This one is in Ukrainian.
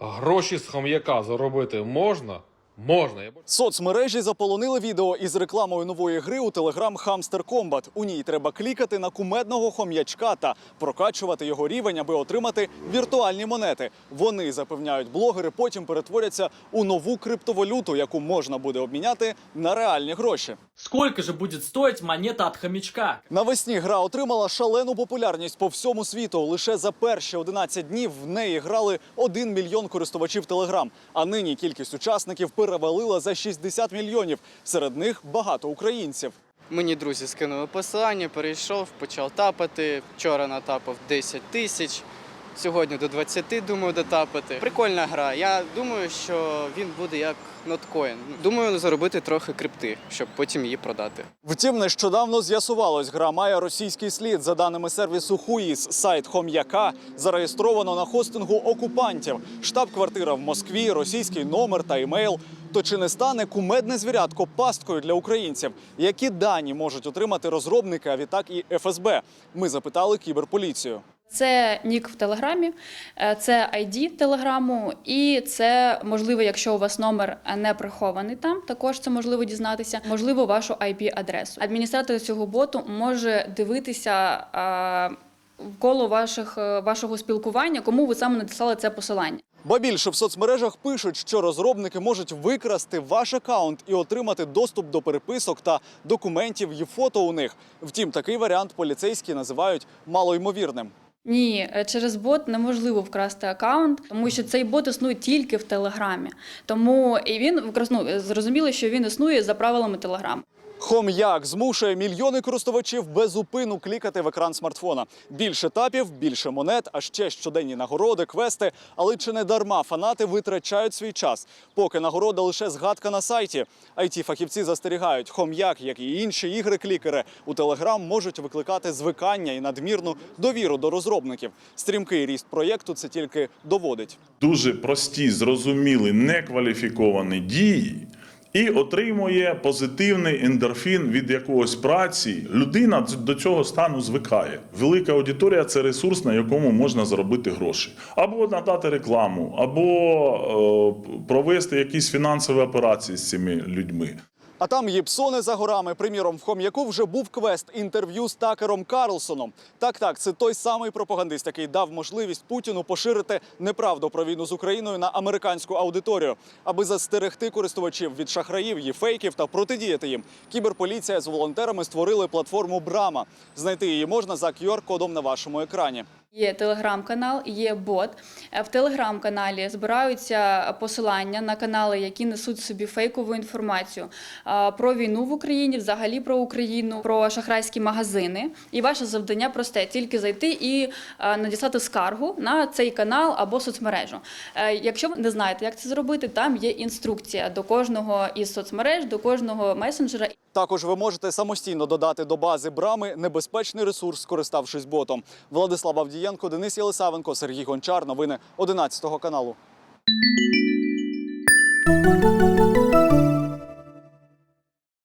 Гроші з хом'яка заробити можна? Можна. Соцмережі заполонили відео із рекламою нової гри у Telegram Hamster Combat. У ній треба клікати на кумедного хом'ячка та прокачувати його рівень, аби отримати віртуальні монети. Вони запевняють блогери, потім перетворяться у нову криптовалюту, яку можна буде обміняти на реальні гроші. Сколько же будет стоить монета от хомячка? Навесні гра отримала шалену популярність по всьому світу. Лише за перші 11 днів в неї грали 1 мільйон користувачів Телеграм. А нині кількість учасників перевалила за 60 мільйонів. Серед них багато українців. Мені друзі скинули посилання, перейшов, почав тапати. Вчора натапав 10 тисяч. Сьогодні до 20 думаю дотапати. Прикольна гра. Я думаю, що він буде як ноткоін. Думаю, заробити трохи крипти, щоб потім її продати. Втім, нещодавно з'ясувалось, гра має російський слід. За даними сервісу Хуїс, сайт Хом'яка зареєстровано на хостингу окупантів. Штаб-квартира в Москві, російський номер та імейл. То чи не стане кумедне звірятко пасткою для українців? Які дані можуть отримати розробники, а відтак і ФСБ? Ми запитали кіберполіцію. Це нік в Телеграмі, е, це ID Телеграму, і це можливо, якщо у вас номер не прихований там, також це можливо дізнатися. Можливо, вашу IP-адресу. Адміністратор цього боту може дивитися е, коло ваших е, вашого спілкування, кому ви саме надіслали це посилання. Ба більше в соцмережах пишуть, що розробники можуть викрасти ваш акаунт і отримати доступ до переписок та документів і фото у них. Втім, такий варіант поліцейські називають малоймовірним. Ні, е, через бот неможливо вкрасти аккаунт, тому що цей бот існує тільки в Телеграмі. Тому і він ну, зрозуміло, що він існує за правилами Телеграм. Хом'як змушує мільйони користувачів безупину клікати в екран смартфона. Більше тапів, більше монет, а ще щоденні нагороди, квести. Але чи не дарма фанати витрачають свій час? Поки нагорода лише згадка на сайті. it фахівці застерігають, хом'як, як і інші ігри-клікери, у Телеграм можуть викликати звикання і надмірну довіру до розробників. Стрімкий ріст проєкту це тільки доводить. дуже прості, зрозумілі, некваліфіковані дії. І отримує позитивний ендорфін від якогось праці. Людина до цього стану звикає. Велика аудиторія це ресурс, на якому можна заробити гроші. Або надати рекламу, або е, провести якісь фінансові операції з цими людьми. А там є псони за горами. Приміром, в Хом'яку вже був квест інтерв'ю з Такером Карлсоном. Так, так, це той самий пропагандист, який дав можливість Путіну поширити неправду про війну з Україною на американську аудиторію, аби застерегти користувачів від шахраїв і фейків та протидіяти їм. Кіберполіція з волонтерами створили платформу Брама. Знайти її можна за QR-кодом на вашому екрані. Є телеграм-канал, є бот. Е, В телеграм-каналі збираються посилання на канали, які несуть собі фейкову інформацію е, про війну в Україні, взагалі про Україну, про шахрайські магазини. І ваше завдання просте тільки зайти і е, надіслати скаргу на цей канал або соцмережу. Якщо ви не знаєте, як це зробити, там є інструкція до кожного із соцмереж, до кожного месенджера. Також ви можете самостійно додати до бази брами небезпечний ресурс, скориставшись ботом. Владислав Авдієнко, Денис Єлисавенко, Сергій Гончар. Новини 11 каналу.